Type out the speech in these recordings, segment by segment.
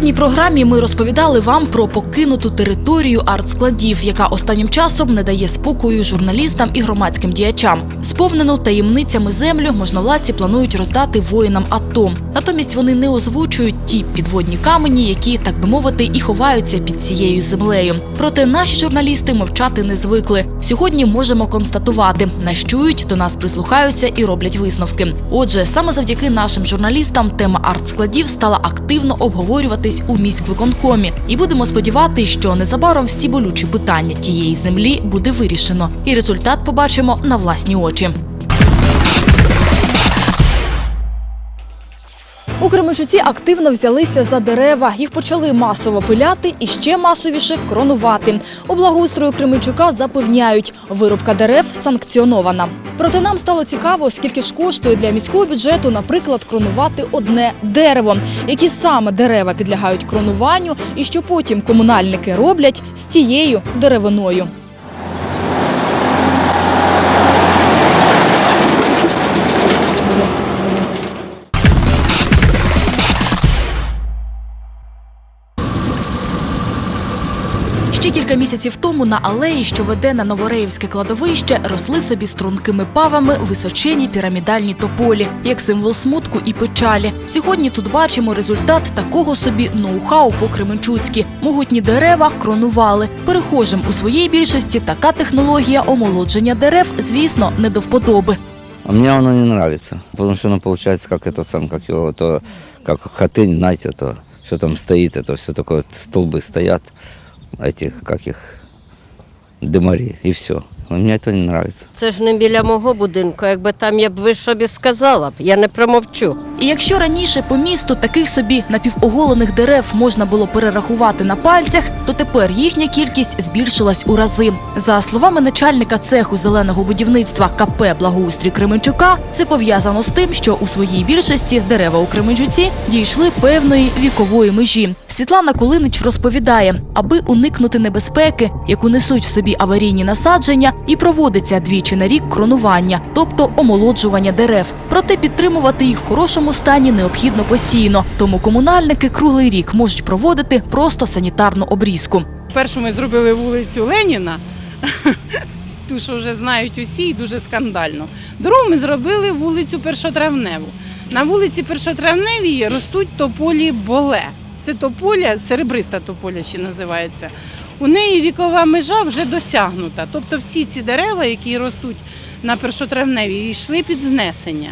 попередній програмі ми розповідали вам про покинуту територію артскладів, яка останнім часом не дає спокою журналістам і громадським діячам. Сповнену таємницями землю можновладці планують роздати воїнам АТО. Натомість вони не озвучують ті підводні камені, які, так би мовити, і ховаються під цією землею. Проте наші журналісти мовчати не звикли. Сьогодні можемо констатувати, нас чують, до нас прислухаються і роблять висновки. Отже, саме завдяки нашим журналістам тема артскладів стала активно обговорюватись у міськвиконкомі. І будемо сподіватися, що незабаром всі болючі питання тієї землі буде вирішено, і результат побачимо на власні очі. У Кременчуці активно взялися за дерева. Їх почали масово пиляти і ще масовіше кронувати. У благоустрою Кременчука запевняють, вирубка дерев санкціонована. Проте нам стало цікаво, скільки ж коштує для міського бюджету, наприклад, кронувати одне дерево, які саме дерева підлягають кронуванню, і що потім комунальники роблять з цією деревиною. Ще кілька місяців тому на алеї, що веде на Новореївське кладовище, росли собі стрункими павами височені пірамідальні тополі, як символ смутку і печалі. Сьогодні тут бачимо результат такого собі ноу-хау по Кременчуцьки. Могутні дерева кронували. Перехожим у своїй більшості така технологія омолодження дерев, звісно, не до вподоби. А мне оно не нравится, потому что оно получается как это сам, как его, то, как хатынь, знаете, то, что там стоит, это все такое, вот столбы стоят, этих, как их, дымари, и все. Мне это не нравится. Це ж не біля мого будинку. Якби там я б ви собі сказала б, я не промовчу. І якщо раніше по місту таких собі напівоголених дерев можна було перерахувати на пальцях, то тепер їхня кількість збільшилась у рази. За словами начальника цеху зеленого будівництва КП Благоустрій Кременчука, це пов'язано з тим, що у своїй більшості дерева у Кременчуці дійшли певної вікової межі. Світлана Кулинич розповідає, аби уникнути небезпеки, яку несуть в собі аварійні насадження, і проводиться двічі на рік кронування, тобто омолоджування дерев. Проте підтримувати їх в хорошому стані необхідно постійно. Тому комунальники круглий рік можуть проводити просто санітарну обрізку. Першу ми зробили вулицю Леніна, ту, що вже знають усі, і дуже скандально. Другу ми зробили вулицю Першотравневу. На вулиці Першотравневій ростуть тополі боле. Це тополя, серебриста тополя ще називається. У неї вікова межа вже досягнута. Тобто всі ці дерева, які ростуть на першотравневі, йшли під знесення.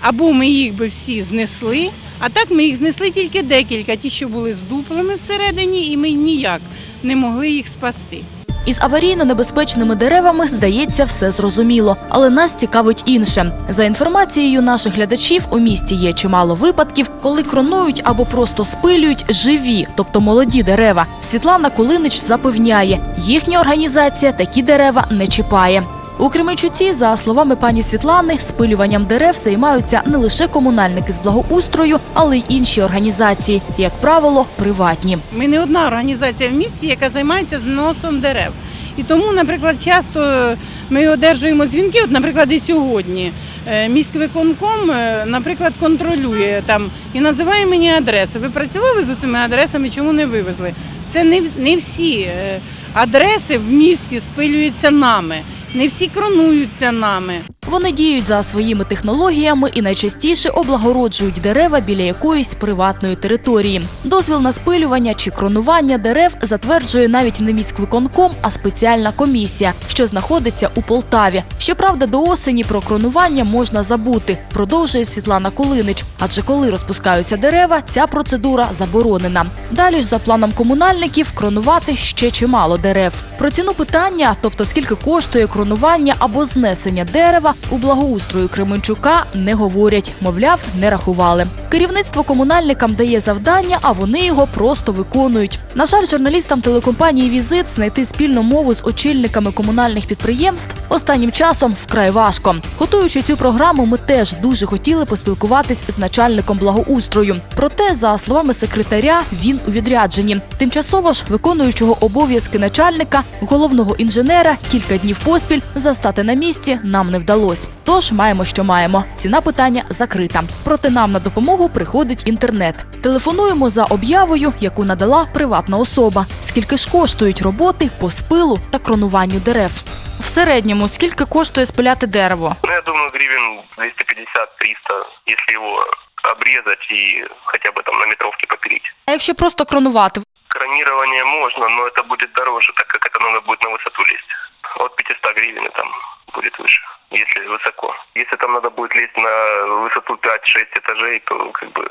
Або ми їх би всі знесли, а так ми їх знесли тільки декілька, ті, що були з дуплами всередині, і ми ніяк не могли їх спасти. Із аварійно небезпечними деревами здається все зрозуміло, але нас цікавить інше. За інформацією наших глядачів, у місті є чимало випадків, коли кронують або просто спилюють живі, тобто молоді дерева. Світлана Кулинич запевняє, їхня організація такі дерева не чіпає. У Кременчуці, за словами пані Світлани, спилюванням дерев займаються не лише комунальники з благоустрою, але й інші організації, як правило, приватні. Ми не одна організація в місті, яка займається зносом дерев. І тому, наприклад, часто ми одержуємо дзвінки. От, наприклад, і сьогодні е, міськвиконком, е, наприклад, контролює там і називає мені адреси. Ви працювали за цими адресами, чому не вивезли? Це не, не всі е, адреси в місті спилюються нами, не всі кронуються нами. Вони діють за своїми технологіями і найчастіше облагороджують дерева біля якоїсь приватної території. Дозвіл на спилювання чи кронування дерев затверджує навіть не міськвиконком, а спеціальна комісія, що знаходиться у Полтаві. Щоправда, до осені про кронування можна забути, продовжує Світлана Кулинич. Адже коли розпускаються дерева, ця процедура заборонена. Далі ж за планом комунальників кронувати ще чимало дерев. Про ціну питання, тобто скільки коштує кронування або знесення дерева, у благоустрою Кременчука не говорять, мовляв, не рахували. Керівництво комунальникам дає завдання, а вони його просто виконують. На жаль, журналістам телекомпанії Візит знайти спільну мову з очільниками комунальних підприємств останнім часом вкрай важко. Готуючи цю програму, ми теж дуже хотіли поспілкуватись з начальником благоустрою. Проте, за словами секретаря, він у відрядженні. Тимчасово ж виконуючого обов'язки начальника, головного інженера, кілька днів поспіль застати на місці нам не вдалося вдалось. Тож маємо, що маємо. Ціна питання закрита. Проте нам на допомогу приходить інтернет. Телефонуємо за об'явою, яку надала приватна особа. Скільки ж коштують роботи по спилу та кронуванню дерев? В середньому скільки коштує спиляти дерево? Ну, я думаю, гривен 250-300, если его обрезать и хотя бы там на метровке попилить. А якщо просто кронувати? Кронирование можно, но это будет дороже, так как это надо будет на высоту лезть. От 500 гривен и там будет выше, если высоко. Если там надо будет лезть на высоту 5-6 этажей, то как бы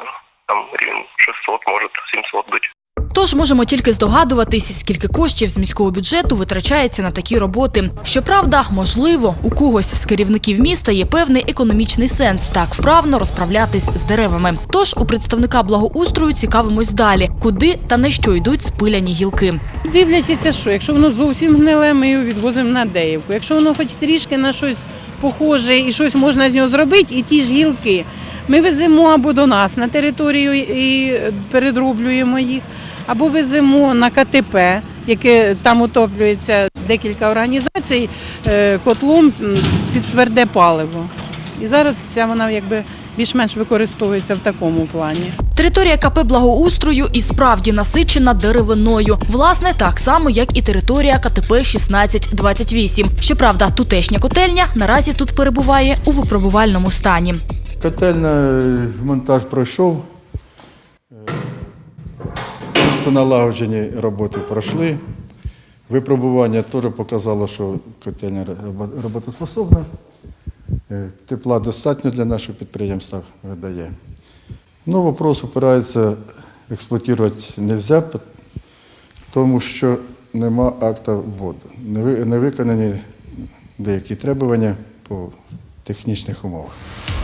там гривен 600, может 700 быть. Тож можемо тільки здогадуватись, скільки коштів з міського бюджету витрачається на такі роботи. Щоправда, можливо, у когось з керівників міста є певний економічний сенс так вправно розправлятись з деревами. Тож у представника благоустрою цікавимось далі, куди та на що йдуть спиляні гілки. Дивлячись, що якщо воно зовсім гниле, ми його відвозимо на Деївку. Якщо воно хоч трішки на щось похоже і щось можна з нього зробити, і ті ж гілки, ми веземо або до нас на територію і передроблюємо їх, або веземо на КТП, яке там отоплюється декілька організацій е, котлом під тверде паливо. І зараз вся вона якби більш-менш використовується в такому плані. Територія КП благоустрою і справді насичена деревиною. Власне, так само, як і територія КТП 1628. Щоправда, тутешня котельня наразі тут перебуває у випробувальному стані. Котельна е, монтаж пройшов. Е, налагоджені роботи пройшли. Випробування теж показало, що котельня роботоспособна. Е, Тепла достатньо для нашого підприємства видає. Ну, вопрос опирається, експлуатувати не можна, тому що нема акта вводу. Не Не виконані деякі требування по технічних умовах.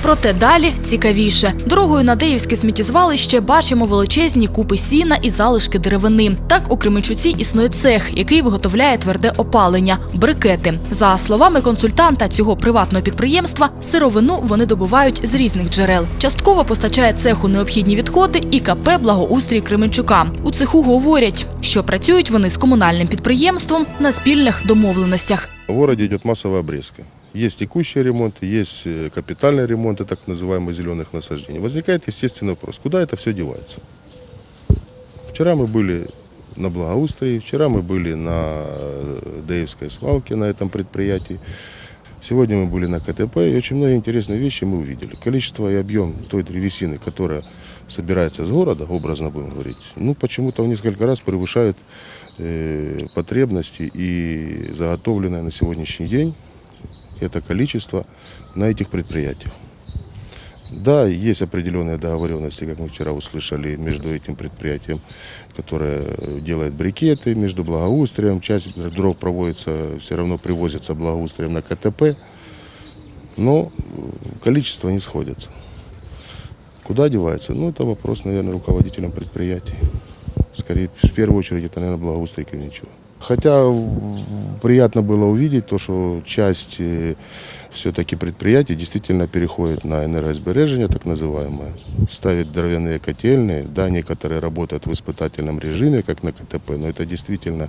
Проте далі цікавіше. Дорогою на Деївське сміттєзвалище бачимо величезні купи сіна і залишки деревини. Так у Кременчуці існує цех, який виготовляє тверде опалення брикети. За словами консультанта цього приватного підприємства, сировину вони добувають з різних джерел. Частково постачає цеху необхідні відходи і КП Благоустрій Кременчука. У цеху говорять, що працюють вони з комунальним підприємством на спільних домовленостях. В городе идет массовая обрезка. Есть текущие ремонты, есть э, капитальные ремонты, так называемые зеленых насаждений. Возникает естественный вопрос, куда это все девается? Вчера мы были на Благоустрии, вчера мы были на э, Деевской свалке, на этом предприятии. Сегодня мы были на КТП, и очень многие интересные вещи мы увидели. Количество и объем той древесины, которая собирается с города, образно будем говорить, ну, почему-то в несколько раз превышают э, потребности и заготовленное на сегодняшний день это количество на этих предприятиях. Да, есть определенные договоренности, как мы вчера услышали, между этим предприятием, которое э, делает брикеты, между благоустроем. Часть дров проводится, все равно привозится благоустроем на КТП, но э, количество не сходится. Куда девается? Ну, это вопрос, наверное, руководителям предприятий. Скорее, в первую очередь, это, наверное, благоустрой Кременчуга. Хотя в- приятно было увидеть то, что часть э, все-таки предприятий действительно переходит на энергосбережение, так называемое. Ставят дровяные котельные. Да, некоторые работают в испытательном режиме, как на КТП, но это действительно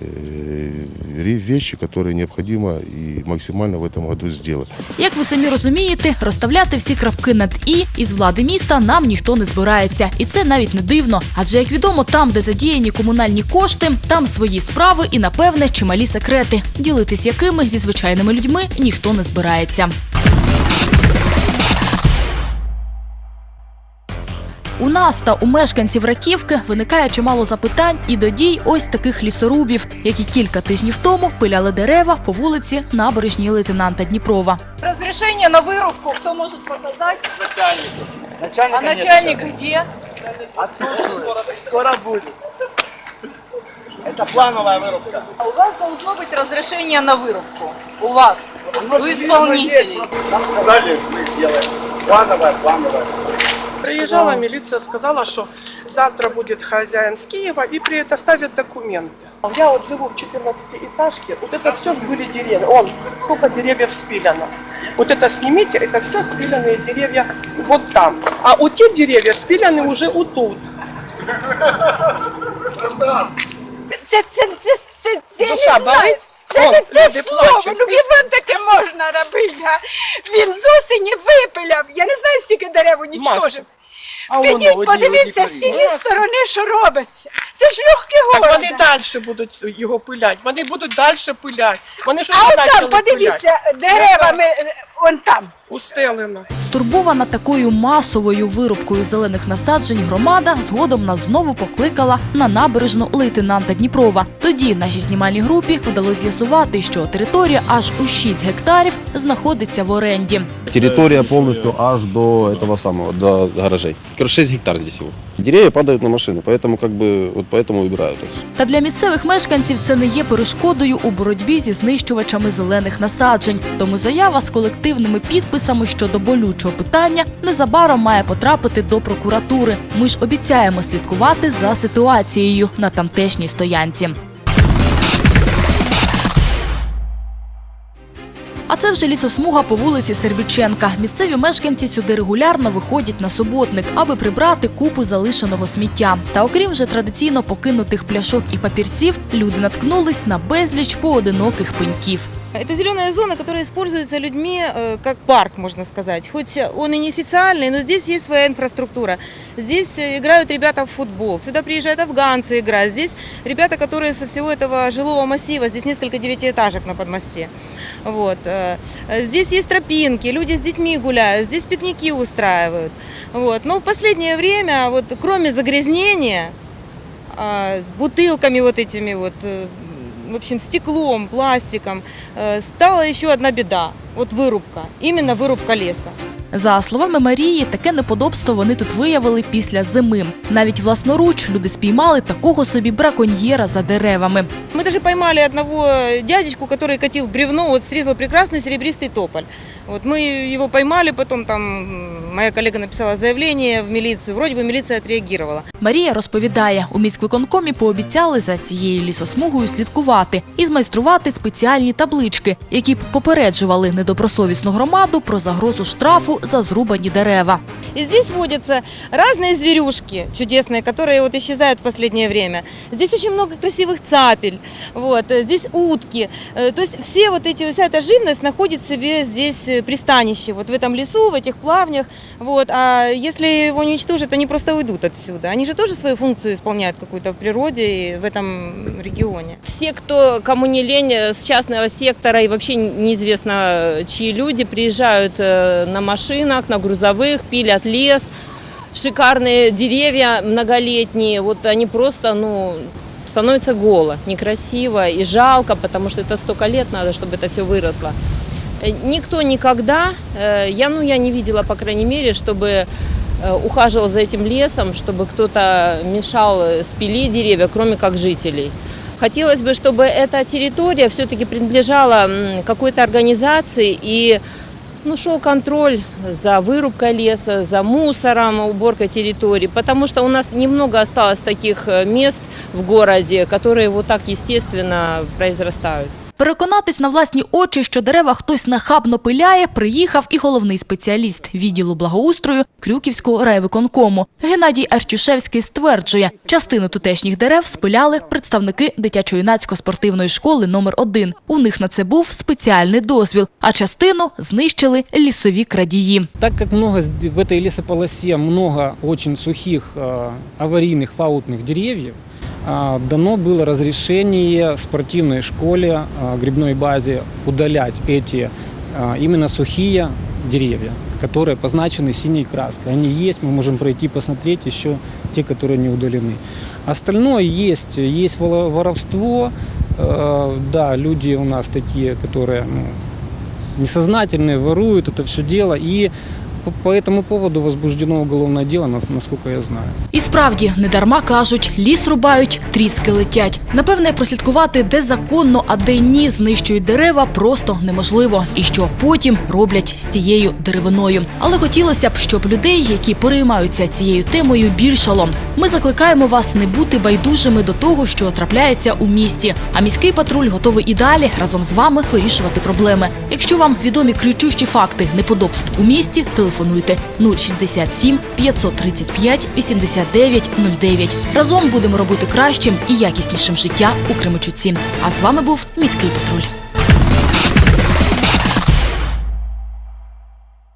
э, ре- вещи, которые необходимо и максимально в этом году сделать. Як ви самі розумієте, розставляти всі крапки над і із влади міста нам ніхто не збирається, і це навіть не дивно. Адже як відомо, там, де задіяні комунальні кошти, там свої справи і напевне чималі секрети, ділитись якими зі звичайними людьми ніхто не збирається. У нас та у мешканців Раківки виникає чимало запитань і до дій ось таких лісорубів, які кілька тижнів тому пиляли дерева по вулиці набережній лейтенанта Дніпрова. Разрешение на вырубку кто может показать? Начальник. А начальник где? Скоро будет. Это плановая вырубка. А у вас должно быть разрешение на вырубку. У вас. У исполнителей. Нам сказали, мы сделаем. Плановая, плановая. Приезжала милиция, сказала, что завтра будет хозяин с Киева и предоставит документы. Я вот живу в 14-этажке, вот это все ж были деревья. Он, сколько деревьев спилено. Вот это снимите, это все спиленные деревья вот там. А у те деревья спилены уже у тут. Це, це, це, це, це Душа болить? Це О, не те слово, плачуть. ну хіба таке можна робити? а? Він з осені випиляв. Я не знаю, скільки дерев унічтожив. А воно Підіть, одні подивіться з одні цієї сторони, що робиться. Це ж легке Так вони далі будуть його пилять. Вони будуть далі пилять. Вони ж А вже от там, почали пилять. подивіться, деревами, е, он там Устелено. Стурбована такою масовою вирубкою зелених насаджень громада згодом нас знову покликала на набережну лейтенанта Дніпрова. Тоді нашій знімальній групі вдалося з'ясувати, що територія аж у 6 гектарів знаходиться в оренді. Территория полностью аж до этого самого, до гаражей. Короче, 6 гектар здесь его. Деревья падают на машины, поэтому как бы вот поэтому убирают их. Та для місцевих мешканців це не є перешкодою у боротьбі зі знищувачами зелених насаджень. Тому заява з колективними підписами щодо болючого питання незабаром має потрапити до прокуратури. Ми ж обіцяємо слідкувати за ситуацією на тамтешній стоянці. А це вже лісосмуга по вулиці Сербіченка. Місцеві мешканці сюди регулярно виходять на суботник, аби прибрати купу залишеного сміття. Та окрім вже традиційно покинутих пляшок і папірців, люди наткнулись на безліч поодиноких пеньків. Это зеленая зона, которая используется людьми э, как парк, можно сказать. Хоть он и неофициальный, но здесь есть своя инфраструктура. Здесь э, играют ребята в футбол, сюда приезжают афганцы играть. Здесь ребята, которые со всего этого жилого массива, здесь несколько девятиэтажек на подмосте. Вот. э, Здесь есть тропинки, люди с детьми гуляют, здесь пикники устраивают. Вот. Но в последнее время, вот, кроме загрязнения, а, бутылками вот этими вот, в общем, стеклом, пластиком, э, стала еще одна беда. Вот вырубка, именно вырубка леса. За словами Марії, таке неподобство вони тут виявили після зими. Навіть власноруч люди спіймали такого собі браконьєра за деревами. Мы даже поймали одного дядечку, который катил бревно, вот срезал прекрасный серебристый тополь. Вот мы его поймали, потом там м, моя коллега написала заявление в милицию, вроде бы милиция отреагировала. Марія розповідає, у міськвиконкомі пообіцяли за цією лісосмугою слідкувати і змайструвати спеціальні таблички, які б попереджували недобросовісну громаду про загрозу штрафу за зрубані дерева. И здесь водятся разные зверюшки чудесные, которые вот исчезают в последнее время. Здесь очень много красивых цапель, вот, э, здесь утки. Э, То есть все вот эти, вся эта живность находит себе здесь э, пристанище, вот в этом лесу, в этих плавнях. Вот. А если его уничтожат, они просто уйдут отсюда. Они же тоже свою функцию исполняют какую-то в природе и в этом регионе. Все, кто, кому не лень, с частного сектора и вообще неизвестно, чьи люди приезжают на машинах, на грузовых, пилят лес, шикарные деревья многолетние, вот они просто, ну, становится голо, некрасиво и жалко, потому что это столько лет надо, чтобы это все выросло. Э, Никто никогда, э, я, ну, я не видела, по крайней мере, чтобы э, ухаживал за этим лесом, чтобы кто-то мешал спилить деревья, кроме как жителей. Хотелось бы, чтобы эта территория все-таки принадлежала какой-то организации и ну, шел контроль за вырубкой леса, за мусором, уборкой территории, потому что у нас немного осталось таких э, мест в городе, которые вот так естественно произрастают. Переконатись на власні очі, що дерева хтось нахабно пиляє, приїхав і головний спеціаліст відділу благоустрою Крюківського райвиконкому. Геннадій Артюшевський стверджує, частину тутешніх дерев спиляли представники дитячо-юнацької спортивної школи номер 1 У них на це був спеціальний дозвіл, а частину знищили лісові крадії. Так как много сд- в этой лесополосе много очень сухих э, аварийных фаутных деревьев, а, дано было разрешение спортивной школе, а, грибной базе удалять эти а, именно сухие деревья, которые позначены синей краской. Они есть, мы можем пройти посмотреть еще те, которые не удалены. Остальное есть, есть воровство, э, да, люди у нас такие, которые ну, несознательные, воруют это все дело. И по, этому поводу возбуждено уголовное дело, нас- насколько я знаю. І справді, недарма кажуть, ліс рубають, тріски летять. Напевне, прослідкувати, де законно, а де ні, знищують дерева, просто неможливо. І що потім роблять з тією деревиною. Але хотілося б, щоб людей, які переймаються цією темою, більшало. Ми закликаємо вас не бути байдужими до того, що трапляється у місті. А міський патруль готовий і далі разом з вами вирішувати проблеми. Якщо вам відомі кричущі факти неподобств у місті, телефонуйте 067 535 89 09. Разом будемо робити кращим і якіснішим життя у Кременчуці. А з вами був міський патруль.